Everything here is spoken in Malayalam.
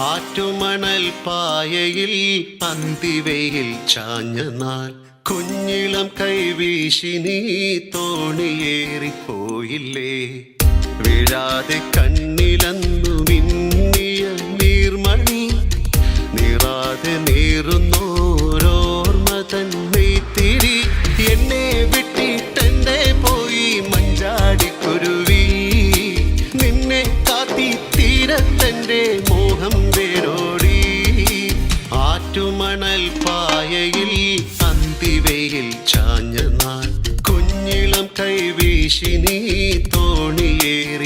ആറ്റുമണൽ പായയിൽ അന്തിവയിൽ ചാഞ്ഞനാൽ കുഞ്ഞിളം കൈവീശി നീ തോണിയേറിപ്പോയില്ലേ. വീഴാതെ കണ്ണിലന്നു മിന്നിയ നീർമണി. നീറാതെ നീറുന്നോരോർമ്മ തന്റെ മോഹം വേരോടി. ആറ്റുമണൽ പായയിൽ അന്തിവയിൽ ചാഞ്ഞ നാൾ. കുഞ്ഞിളം കൈവീശിനി തോണിയേറി